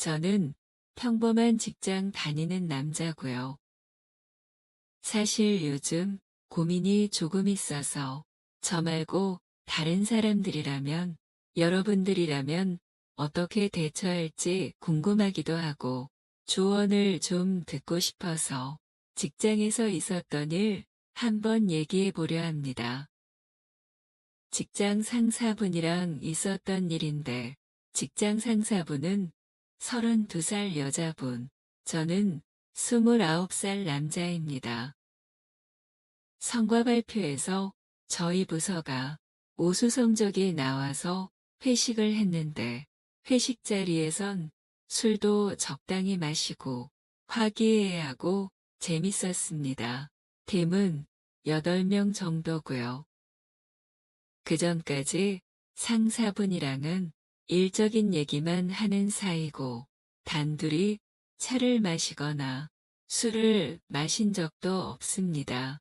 저는 평범한 직장 다니는 남자고요. 사실 요즘 고민이 조금 있어서 저 말고 다른 사람들이라면 여러분들이라면 어떻게 대처할지 궁금하기도 하고 조언을 좀 듣고 싶어서 직장에서 있었던 일 한번 얘기해 보려 합니다. 직장 상사분이랑 있었던 일인데 직장 상사분은 32살 여자분, 저는 29살 남자입니다. 성과 발표에서 저희 부서가 우수 성적이 나와서 회식을 했는데 회식 자리에선 술도 적당히 마시고 화기애애하고 재밌었습니다. 팀은 8명 정도고요. 그 전까지 상사분이랑은 일적인 얘기만 하는 사이고 단둘이 차를 마시거나 술을 마신 적도 없습니다.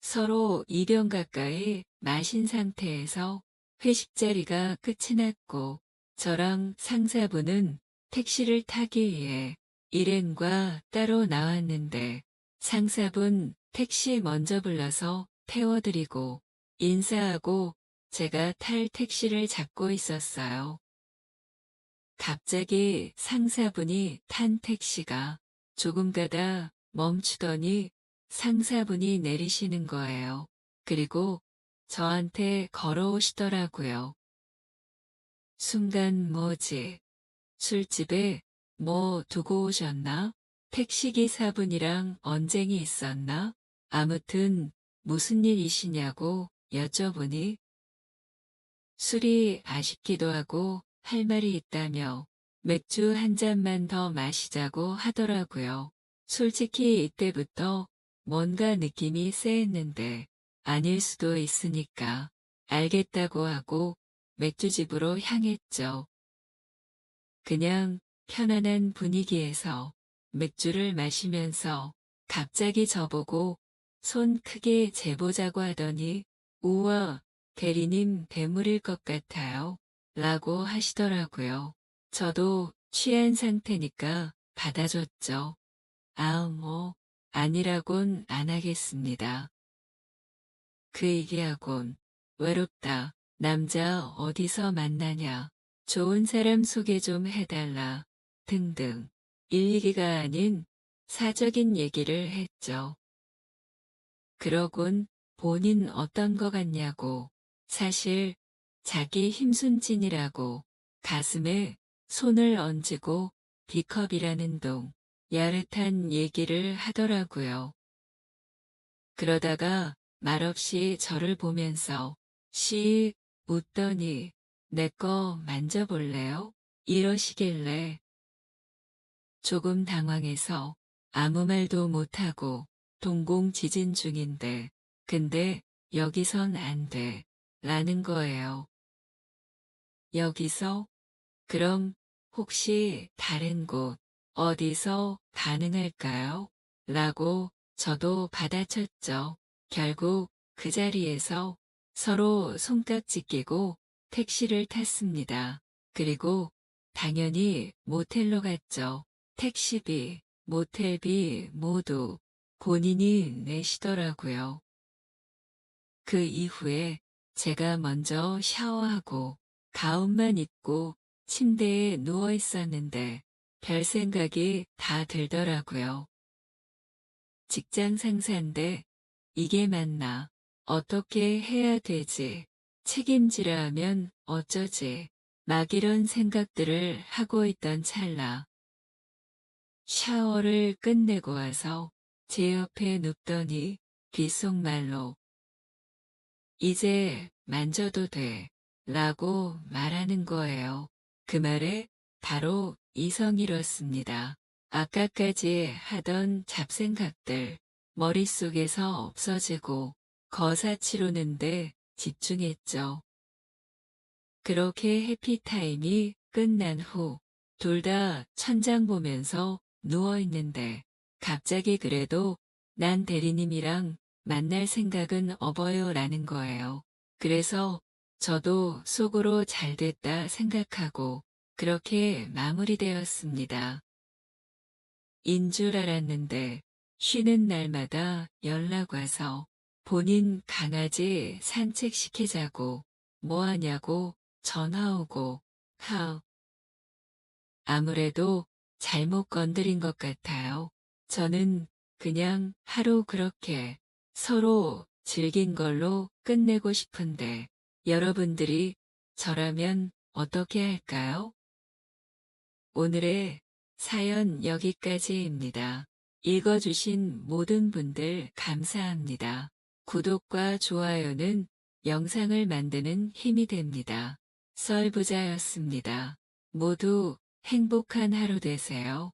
서로 2병 가까이 마신 상태에서 회식 자리가 끝이 났고 저랑 상사분은 택시를 타기 위해 일행과 따로 나왔는데 상사분 택시 먼저 불러서 태워드리고 인사하고 제가 탈 택시를 잡고 있었어요. 갑자기 상사분이 탄 택시가 조금 가다 멈추더니 상사분이 내리시는 거예요. 그리고 저한테 걸어오시더라고요. 순간 뭐지? 술집에 뭐 두고 오셨나? 택시기사분이랑 언쟁이 있었나? 아무튼 무슨 일이시냐고 여쭤보니 술이 아쉽기도 하고 할 말이 있다며 맥주 한 잔만 더 마시자고 하더라고요. 솔직히 이때부터 뭔가 느낌이 쎄했는데 아닐 수도 있으니까 알겠다고 하고 맥주집으로 향했죠. 그냥 편안한 분위기에서 맥주를 마시면서 갑자기 저보고 손 크게 재보자고 하더니 우와 대리님 대물일 것 같아요 라고 하시더라고요. 저도 취한 상태니까 받아줬죠. 아, 뭐, 아니라곤 안 하겠습니다. 그 얘기하곤 외롭다. 남자 어디서 만나냐. 좋은 사람 소개 좀 해달라. 등등. 일기가 아닌 사적인 얘기를 했죠. 그러곤 본인 어떤 거 같냐고. 사실 자기 힘순진이라고 가슴에 손을 얹고 비컵이라는 동 야릇한 얘기를 하더라고요. 그러다가 말없이 저를 보면서 씩 웃더니 내 거 만져볼래요? 이러시길래 조금 당황해서 아무 말도 못하고 동공 지진 중인데 근데 여기선 안 돼. 라는 거예요. 여기서? 그럼 혹시 다른 곳 어디서 가능할까요? 라고 저도 받아쳤죠. 결국 그 자리에서 서로 손깍지 끼고 택시를 탔습니다. 그리고 당연히 모텔로 갔죠. 택시비, 모텔비 모두 본인이 내시더라고요. 그 이후에 제가 먼저 샤워하고 가운만 입고 침대에 누워 있었는데 별 생각이 다 들더라고요. 직장 상사인데 이게 맞나? 어떻게 해야 되지? 책임지라 하면 어쩌지? 막 이런 생각들을 하고 있던 찰나. 샤워를 끝내고 와서 제 옆에 눕더니 귓속말로 이제 만져도 돼 라고 말하는 거예요. 그 말에 바로 이성이었습니다. 아까까지 하던 잡생각들 머릿속에서 없어지고 거사치로는데 집중했죠. 그렇게 해피타임이 끝난 후 둘 다 천장 보면서 누워있는데 갑자기 그래도 난 대리님이랑 만날 생각은 없어요 라는 거예요. 그래서 저도 속으로 잘 됐다 생각하고 그렇게 마무리되었습니다. 인 줄 알았는데 쉬는 날마다 연락 와서 본인 강아지 산책시키자고 뭐하냐고 전화 오고 하. 아무래도 잘못 건드린 것 같아요. 저는 그냥 하루 그렇게 서로 즐긴 걸로 끝내고 싶은데 여러분들이 저라면 어떻게 할까요? 오늘의 사연 여기까지입니다. 읽어주신 모든 분들 감사합니다. 구독과 좋아요는 영상을 만드는 힘이 됩니다. 썰부자였습니다. 모두 행복한 하루 되세요.